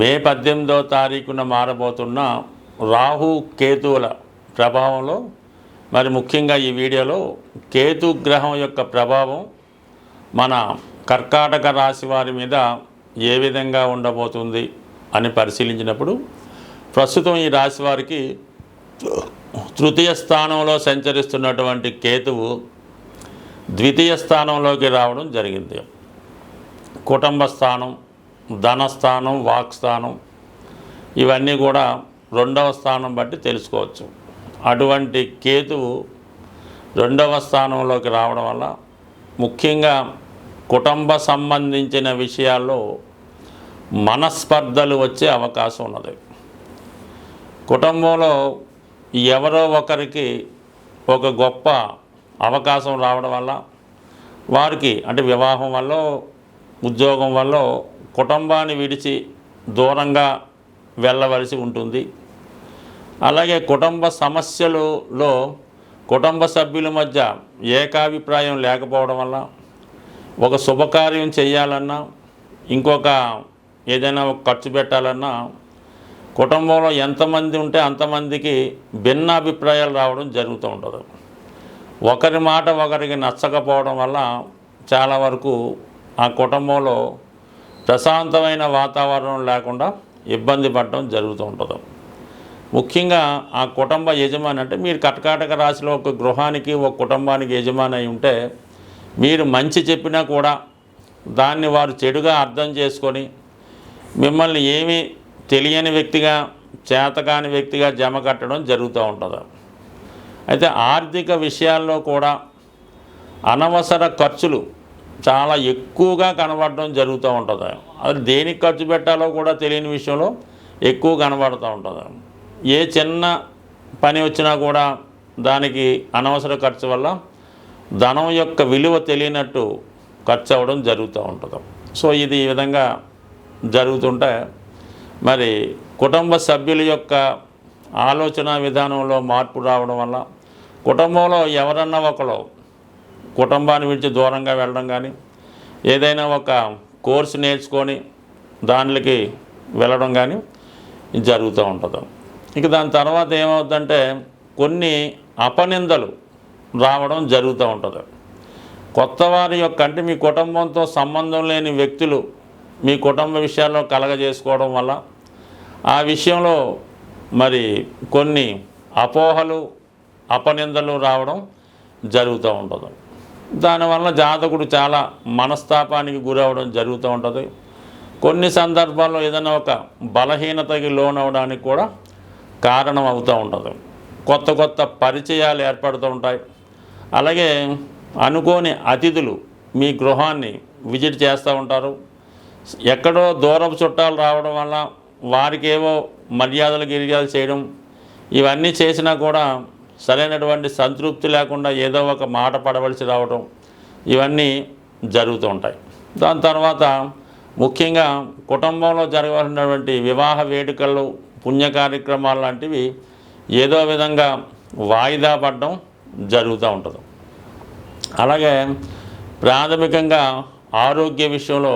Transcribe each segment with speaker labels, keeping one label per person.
Speaker 1: మే పద్దెనిమిదవ తారీఖున మారబోతున్న రాహు కేతువుల ప్రభావంలో మరి ముఖ్యంగా ఈ వీడియోలో కేతు గ్రహం యొక్క ప్రభావం మన కర్కాటక రాశి వారి మీద ఏ విధంగా ఉండబోతుంది అని పరిశీలించినప్పుడు ప్రస్తుతం ఈ రాశి వారికి తృతీయ స్థానంలో సంచరిస్తున్నటువంటి కేతువు ద్వితీయ స్థానంలోకి రావడం జరిగింది. కుటుంబ స్థానం ధనస్థానం వాక్స్థానం ఇవన్నీ కూడా రెండవ స్థానం బట్టి తెలుసుకోవచ్చు. అటువంటి కేతువు రెండవ స్థానంలోకి రావడం వల్ల ముఖ్యంగా కుటుంబ సంబంధించిన విషయాల్లో మనస్పర్ధలు వచ్చే అవకాశం ఉన్నది. కుటుంబంలో ఎవరో ఒకరికి ఒక గొప్ప అవకాశం రావడం వల్ల వారికి అంటే వివాహం వల్ల ఉద్యోగం వల్ల కుటుంబాన్ని విడిచి దూరంగా వెళ్ళవలసి ఉంటుంది. అలాగే కుటుంబ సమస్యలలో కుటుంబ సభ్యుల మధ్య ఏకాభిప్రాయం లేకపోవడం వల్ల ఒక శుభకార్యం చేయాలన్నా ఇంకొక ఏదైనా ఒక ఖర్చు పెట్టాలన్నా కుటుంబంలో ఎంతమంది ఉంటే అంతమందికి భిన్న అభిప్రాయాలు రావడం జరుగుతూ ఉండదు. ఒకరి మాట ఒకరికి నచ్చకపోవడం వల్ల చాలా వరకు ఆ కుటుంబంలో ప్రశాంతమైన వాతావరణం లేకుండా ఇబ్బంది పడడం జరుగుతూ ఉంటుంది. ముఖ్యంగా ఆ కుటుంబ యజమాని అంటే మీరు కర్కాటక రాశిలో ఒక గృహానికి ఒక కుటుంబానికి యజమాని అయి ఉంటే మీరు మంచి చెప్పినా కూడా దాన్ని వారు చెడుగా అర్థం చేసుకొని మిమ్మల్ని ఏమీ తెలియని వ్యక్తిగా చేతకాని వ్యక్తిగా జమ కట్టడం జరుగుతూ ఉంటుంది. అయితే ఆర్థిక విషయాల్లో కూడా అనవసర ఖర్చులు చాలా ఎక్కువగా కనబడడం జరుగుతూ ఉంటుంది. అది దేనికి ఖర్చు పెట్టాలో కూడా తెలియని విషయంలో ఎక్కువ కనబడుతూ ఉంటుంది. ఏ చిన్న పని వచ్చినా కూడా దానికి అనవసర ఖర్చు వల్ల ధనం యొక్క విలువ తెలియనట్టు ఖర్చు అవ్వడం జరుగుతూ ఉంటుంది. సో ఇది ఈ విధంగా జరుగుతుంటే మరి కుటుంబ సభ్యుల యొక్క ఆలోచన విధానంలో మార్పు రావడం వల్ల కుటుంబంలో ఎవరన్నా ఒకరు కుటుంబాన్ని విడిచి దూరంగా వెళ్ళడం కానీ ఏదైనా ఒక కోర్సు నేర్చుకొని దానికి వెళ్ళడం కానీ జరుగుతూ ఉంటుంది. ఇక దాని తర్వాత ఏమవుతుందంటే కొన్ని అపనిందలు రావడం జరుగుతూ ఉంటుంది. కొత్త వారి యొక్క అంటే మీ కుటుంబంతో సంబంధం లేని వ్యక్తులు మీ కుటుంబ విషయాల్లో కలగజేసుకోవడం వల్ల ఆ విషయంలో మరి కొన్ని అపోహలు అపనిందలు రావడం జరుగుతూ ఉంటుంది. దానివల్ల జాతకుడు చాలా మనస్తాపానికి గురవడం జరుగుతూ ఉంటుంది. కొన్ని సందర్భాల్లో ఏదైనా ఒక బలహీనతకి లోనవడానికి కూడా కారణం అవుతూ ఉంటుంది. కొత్త కొత్త పరిచయాలు ఏర్పడుతూ ఉంటాయి. అలాగే అనుకోని అతిథులు మీ గృహాన్ని విజిట్ చేస్తూ ఉంటారు. ఎక్కడో దూరపు చుట్టాలు రావడం వల్ల వారికేవో మర్యాదలు గిరియాలు చేయడం ఇవన్నీ చేసినా కూడా సరైనటువంటి సంతృప్తి లేకుండా ఏదో ఒక మాట పడవలసి రావడం ఇవన్నీ జరుగుతూ ఉంటాయి. దాని తర్వాత ముఖ్యంగా కుటుంబంలో జరగవలసినటువంటి వివాహ వేడుకలు పుణ్య కార్యక్రమాలు లాంటివి ఏదో విధంగా వాయిదా పడడం జరుగుతూ ఉంటుంది. అలాగే ప్రాథమికంగా ఆరోగ్య విషయంలో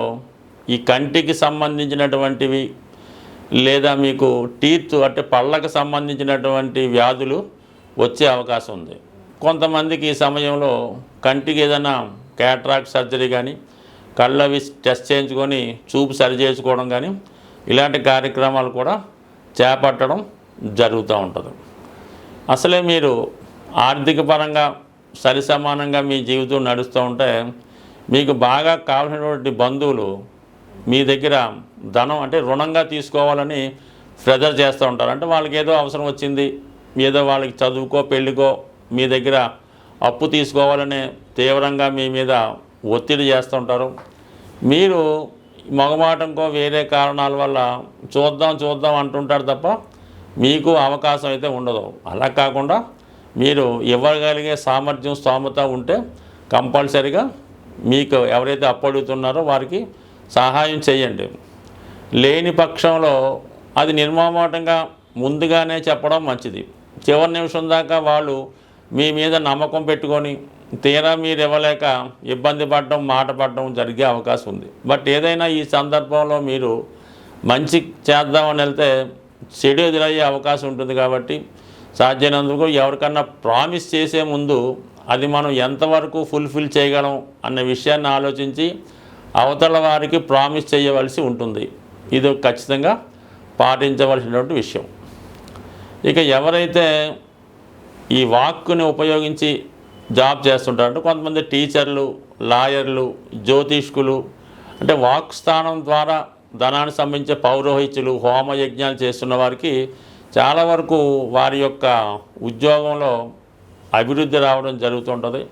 Speaker 1: ఈ కంటికి సంబంధించినటువంటివి లేదా మీకు టీత్ అంటే పళ్ళకు సంబంధించినటువంటి వ్యాధులు వచ్చే అవకాశం ఉంది. కొంతమందికి ఈ సమయంలో కంటికి ఏదైనా క్యాట్రాక్ సర్జరీ కానీ కళ్ళవి టెస్ట్ చేయించుకొని చూపు సరి చేసుకోవడం కానీ ఇలాంటి కార్యక్రమాలు కూడా చేపట్టడం జరుగుతూ ఉంటుంది. అసలే మీరు ఆర్థిక పరంగా సరి సమానంగా మీ జీవితం నడుస్తూ ఉంటే మీకు బాగా కావలసినటువంటి బంధువులు మీ దగ్గర ధనం అంటే రుణంగా తీసుకోవాలని ప్రెజర్ చేస్తూ ఉంటారు. అంటే వాళ్ళకి ఏదో అవసరం వచ్చింది ఏదో వాళ్ళకి చదువుకో పెళ్ళికో మీ దగ్గర అప్పు తీసుకోవాలనే తీవ్రంగా మీ మీద ఒత్తిడి చేస్తుంటారు. మీరు మగమాటంకో వేరే కారణాల వల్ల చూద్దాం చూద్దాం అంటుంటారు తప్ప మీకు అవకాశం అయితే ఉండదు. అలా కాకుండా మీరు ఇవ్వగలిగే సామర్థ్యం స్తోమత ఉంటే కంపల్సరిగా మీకు ఎవరైతే అప్పడుగుతున్నారో వారికి సహాయం చేయండి. లేని పక్షంలో అది నిర్మామాటంగా ముందుగానే చెప్పడం మంచిది. చివరి నిమిషం దాకా వాళ్ళు మీ మీద నమ్మకం పెట్టుకొని తీరా మీరు ఇవ్వలేక ఇబ్బంది పడడం మాట పడడం జరిగే అవకాశం ఉంది. బట్ ఏదైనా ఈ సందర్భంలో మీరు మంచి చేద్దామని వెళ్తే చెడు ఎదురయ్యే అవకాశం ఉంటుంది కాబట్టి సాధ్యమైనందుకు ఎవరికన్నా ప్రామిస్ చేసే ముందు అది మనం ఎంతవరకు ఫుల్ఫిల్ చేయగలం అన్న విషయాన్ని ఆలోచించి అవతల వారికి ప్రామిస్ చేయవలసి ఉంటుంది. ఇది ఖచ్చితంగా పాటించవలసినటువంటి విషయం. ఇక ఎవరైతే ఈ వాక్కుని ఉపయోగించి జాబ్ చేస్తుంటారంటే కొంతమంది టీచర్లు లాయర్లు జ్యోతిష్కులు అంటే వాక్ స్థానం ద్వారా ధనాన్ని సంబంధించే పౌరోహిత్యులు హోమ యజ్ఞాలు చేస్తున్న వారికి చాలా వరకు వారి యొక్క ఉద్యోగంలో అభివృద్ధి రావడం జరుగుతుంటుంది.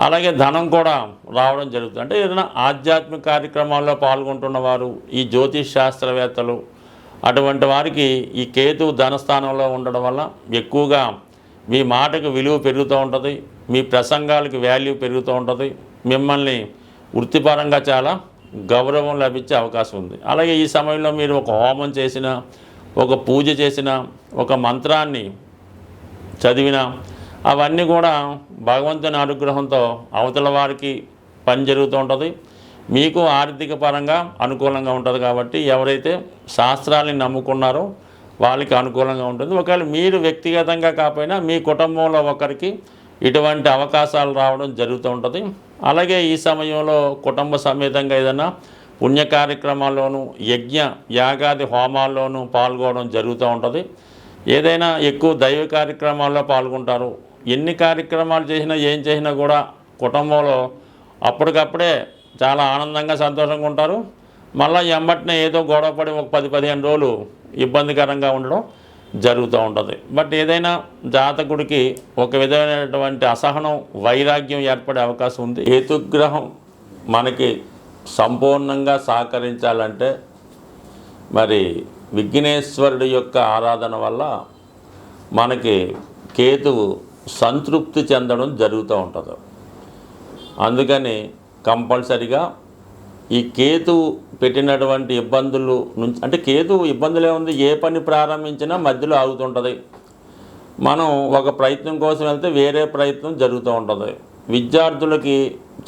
Speaker 1: అలాగే ధనం కూడా రావడం జరుగుతుంది. అంటే ఏదైనా ఆధ్యాత్మిక కార్యక్రమాల్లో పాల్గొంటున్న వారు ఈ జ్యోతిష్ శాస్త్రవేత్తలు అటువంటి వారికి ఈ కేతు ధనస్థానంలో ఉండడం వల్ల ఎక్కువగా మీ మాటకు విలువ పెరుగుతూ ఉంటుంది మీ ప్రసంగాలకు వాల్యూ పెరుగుతూ ఉంటుంది మిమ్మల్ని వృత్తిపరంగా చాలా గౌరవం లభించే అవకాశం ఉంది. అలాగే ఈ సమయంలో మీరు ఒక హోమం చేసిన ఒక పూజ చేసిన ఒక మంత్రాన్ని చదివిన అవన్నీ కూడా భగవంతుని అనుగ్రహంతో అవతల వారికి పని జరుగుతూ ఉంటుంది. మీకు ఆర్థిక పరంగా అనుకూలంగా ఉంటుంది కాబట్టి ఎవరైతే శాస్త్రాన్ని నమ్ముకున్నారో వాళ్ళకి అనుకూలంగా ఉంటుంది. ఒకవేళ మీరు వ్యక్తిగతంగా కాకపోయినా మీ కుటుంబంలో ఒకరికి ఇటువంటి అవకాశాలు రావడం జరుగుతూ ఉంటుంది. అలాగే ఈ సమయంలో కుటుంబ సమేతంగా ఏదైనా పుణ్య కార్యక్రమాల్లోనూ యజ్ఞ యాగాది హోమాల్లోనూ పాల్గొనడం జరుగుతూ ఉంటుంది. ఏదైనా ఎక్కువ దైవ కార్యక్రమాల్లో పాల్గొంటారు. ఎన్ని కార్యక్రమాలు చేసినా ఏం చేసినా కూడా కుటుంబంలో అప్పటికప్పుడే చాలా ఆనందంగా సంతోషంగా ఉంటారు. మళ్ళీ ఎమ్మటినే ఏదో గొడవపడి ఒక పది పదిహేను రోజులు ఇబ్బందికరంగా ఉండడం జరుగుతూ ఉంటుంది. బట్ ఏదైనా జాతకుడికి ఒక విధమైనటువంటి అసహనం వైరాగ్యం ఏర్పడే అవకాశం ఉంది. హేతుగ్రహం మనకి సంపూర్ణంగా సహకరించాలంటే మరి విఘ్నేశ్వరుడి యొక్క ఆరాధన వల్ల మనకి కేతువు సంతృప్తి చెందడం జరుగుతూ ఉంటుంది. అందుకని కంపల్సరిగా ఈ కేతు పెట్టినటువంటి ఇబ్బందులు నుంచి అంటే కేతు ఇబ్బందులే ఉంది ఏ పని ప్రారంభించినా మధ్యలో ఆగుతుంటుంది. మనం ఒక ప్రయత్నం కోసం వెళ్తే వేరే ప్రయత్నం జరుగుతూ ఉంటుంది. విద్యార్థులకి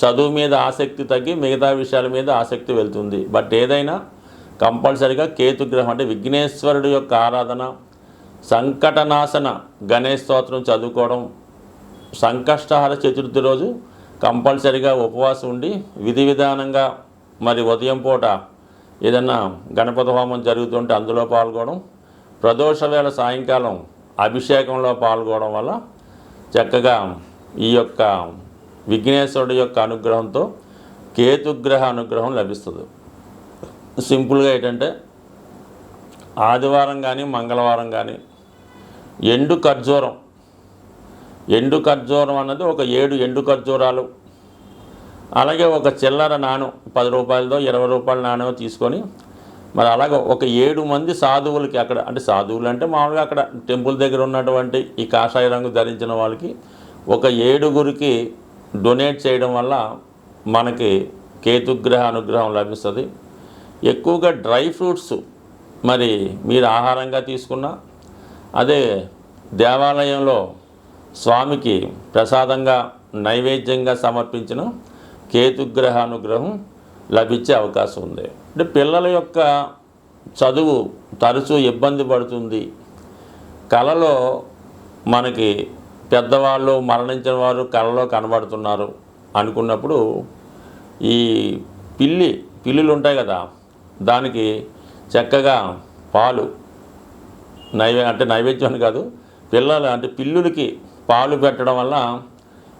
Speaker 1: చదువు మీద ఆసక్తి తగ్గి మిగతా విషయాల మీద ఆసక్తి వెళ్తుంది. బట్ ఏదైనా కంపల్సరిగా కేతుగ్రహం అంటే విఘ్నేశ్వరుడు యొక్క ఆరాధన సంకటనాశన గణేష్ స్తోత్రం చదువుకోవడం సంకష్టహార చతుర్థి రోజు కంపల్సరిగా ఉపవాసం ఉండి విధి విధానంగా మరి ఉదయం పూట ఏదన్నా గణపతి హోమం జరుగుతుంటే అందులో పాల్గొనడం ప్రదోష వేళ సాయంకాలం అభిషేకంలో పాల్గొనడం వల్ల చక్కగా ఈ యొక్క విఘ్నేశ్వరుడు యొక్క అనుగ్రహంతో కేతుగ్రహ అనుగ్రహం లభిస్తుంది. సింపుల్గా ఏంటంటే ఆదివారం కానీ మంగళవారం కానీ ఎండు ఖర్జూరం ఎండు ఖర్జూరం అన్నది ఒక ఏడు ఎండు ఖర్జూరాలు అలాగే ఒక చిల్లర నాణం పది రూపాయలతో ఇరవై రూపాయల నాణ్యం తీసుకొని మరి అలాగే ఒక ఏడు మంది సాధువులకి అక్కడ అంటే సాధువులు అంటే మామూలుగా అక్కడ టెంపుల్ దగ్గర ఉన్నటువంటి ఈ కాషాయ రంగు ధరించిన వాళ్ళకి ఒక ఏడుగురికి డొనేట్ చేయడం వల్ల మనకి కేతుగ్రహ అనుగ్రహం లభిస్తుంది. ఎక్కువగా డ్రై ఫ్రూట్స్ మరి మీరు ఆహారంగా తీసుకున్నా అదే దేవాలయంలో స్వామికి ప్రసాదంగా నైవేద్యంగా సమర్పించిన కేతుగ్రహ అనుగ్రహం లభించే అవకాశం ఉంది. అంటే పిల్లల యొక్క చదువు తరచూ ఇబ్బంది పడుతుంది. కళలో మనకి పెద్దవాళ్ళు మరణించిన వారు కళలో కనబడుతున్నారు అనుకున్నప్పుడు ఈ పిల్లి పిల్లులు ఉంటాయి కదా దానికి చక్కగా పాలు నైవే అంటే నైవేద్యం అని కాదు పిల్లలు అంటే పిల్లులకి పాలు పెట్టడం వల్ల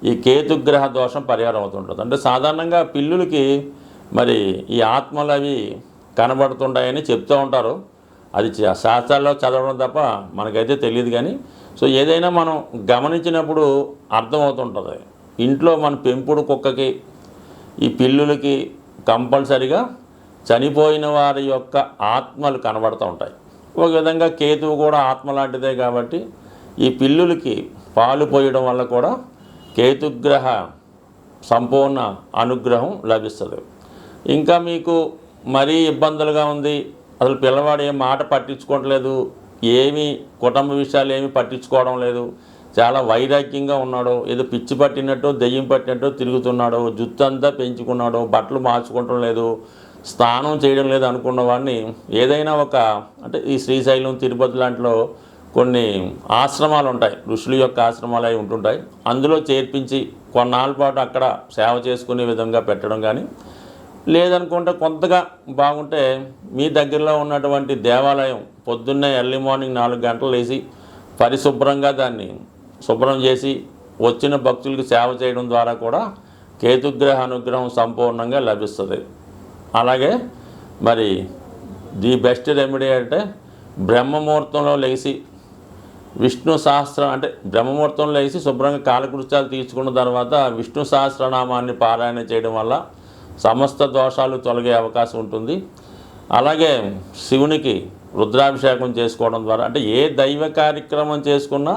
Speaker 1: ఈ కేతుగ్రహ దోషం పరిహారం అవుతుంటుంది. అంటే సాధారణంగా పిల్లులకి మరి ఈ ఆత్మలు అవి కనబడుతుంటాయని చెప్తూ ఉంటారు. అది చ- శాస్త్రాల్లో చదవడం తప్ప మనకైతే తెలియదు కానీ సో ఏదైనా మనం గమనించినప్పుడు అర్థమవుతుంటుంది. ఇంట్లో మన పెంపుడు కుక్కకి ఈ పిల్లులకి కంపల్సరిగా చనిపోయిన వారి యొక్క ఆత్మలు కనబడుతూ ఉంటాయి. ఒక విధంగా కేతువు కూడా ఆత్మ లాంటిదే కాబట్టి ఈ పిల్లులకి పాలు పోయడం వల్ల కూడా కేతుగ్రహ సంపూర్ణ అనుగ్రహం లభిస్తుంది. ఇంకా మీకు మరీ ఇబ్బందులుగా ఉంది. అసలు పిల్లవాడు ఏం మాట పట్టించుకోవట్లేదు. ఏమీ కుటుంబ విషయాలు ఏమీ పట్టించుకోవడం లేదు. చాలా వైరాగ్యంగా ఉన్నాడు. ఏదో పిచ్చి పట్టినట్టు దెయ్యం పట్టినట్టు తిరుగుతున్నాడు. జుత్తు అంతా పెంచుకున్నాడు. బట్టలు మార్చుకోవటం లేదు. స్నానం చేయడం లేదు అనుకున్న వాడిని ఏదైనా ఒక అంటే ఈ శ్రీశైలం తిరుపతి లాంటిలో కొన్ని ఆశ్రమాలు ఉంటాయి ఋషుల యొక్క ఆశ్రమాలు అవి ఉంటుంటాయి. అందులో చేర్పించి కొన్నాళ్ళ పాటు అక్కడ సేవ చేసుకునే విధంగా పెట్టడం కానీ లేదనుకుంటే కొంతగా బాగుంటే మీ దగ్గరలో ఉన్నటువంటి దేవాలయం పొద్దున్నే ఎర్లీ మార్నింగ్ నాలుగు గంటలు వేసి పరిశుభ్రంగా దాన్ని శుభ్రం చేసి వచ్చిన భక్తులకి సేవ చేయడం ద్వారా కూడా కేతుగ్రహ అనుగ్రహం సంపూర్ణంగా లభిస్తుంది. అలాగే మరి ది బెస్ట్ రెమెడీ అంటే బ్రహ్మముహూర్తంలో లేచి విష్ణు సహస్రం అంటే బ్రహ్మముహూర్తంలో లేచి శుభ్రంగా కాలకృత్యాలు తీర్చుకున్న తర్వాత విష్ణు సహస్రనామాన్ని పారాయణ చేయడం వల్ల సమస్త దోషాలు తొలగే అవకాశం ఉంటుంది. అలాగే శివునికి రుద్రాభిషేకం చేసుకోవడం ద్వారా అంటే ఏ దైవ కార్యక్రమం చేసుకున్నా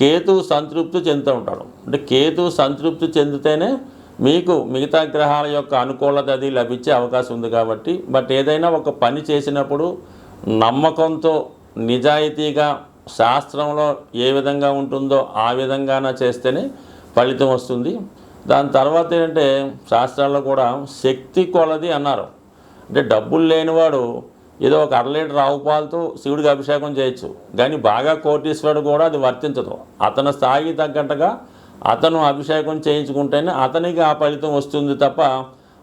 Speaker 1: కేతు సంతృప్తి చెందుతూ ఉంటాడు. అంటే కేతు సంతృప్తి చెందితేనే మీకు మిగతా గ్రహాల యొక్క అనుకూలత అది లభించే అవకాశం ఉంది కాబట్టి బట్ ఏదైనా ఒక పని చేసినప్పుడు నమ్మకంతో నిజాయితీగా శాస్త్రంలో ఏ విధంగా ఉంటుందో ఆ విధంగాన చేస్తేనే ఫలితం వస్తుంది. దాని తర్వాత ఏంటంటే శాస్త్రాల్లో కూడా శక్తి కొలది అన్నారు. అంటే డబ్బులు లేనివాడు ఏదో ఒక అర లీటర్ ఆవు పాలతో శివుడికి అభిషేకం చేయొచ్చు. కానీ బాగా కోటీశ్వరుడు కూడా అది వర్తించదు. అతని స్థాయికి తగ్గట్టుగా అతను అభిషేకం చేయించుకుంటేనే అతనికి ఆ ఫలితం వస్తుంది తప్ప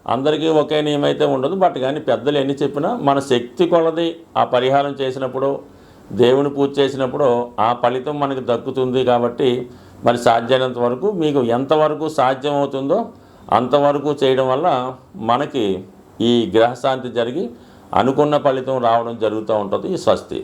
Speaker 1: అందరికీ ఒకే నియమైతే ఉండదు. బట్ కానీ పెద్దలు ఎన్ని చెప్పినా మన శక్తి కొలది ఆ పరిహారం చేసినప్పుడు దేవుని పూజ చేసినప్పుడు ఆ ఫలితం మనకి దక్కుతుంది కాబట్టి మరి సాధ్యమైనంత వరకు మీకు ఎంతవరకు సాధ్యం అవుతుందో అంతవరకు చేయడం వల్ల మనకి ఈ గ్రహశాంతి జరిగి అనుకున్న ఫలితం రావడం జరుగుతూ ఉంటుంది. ఈ స్వస్తి.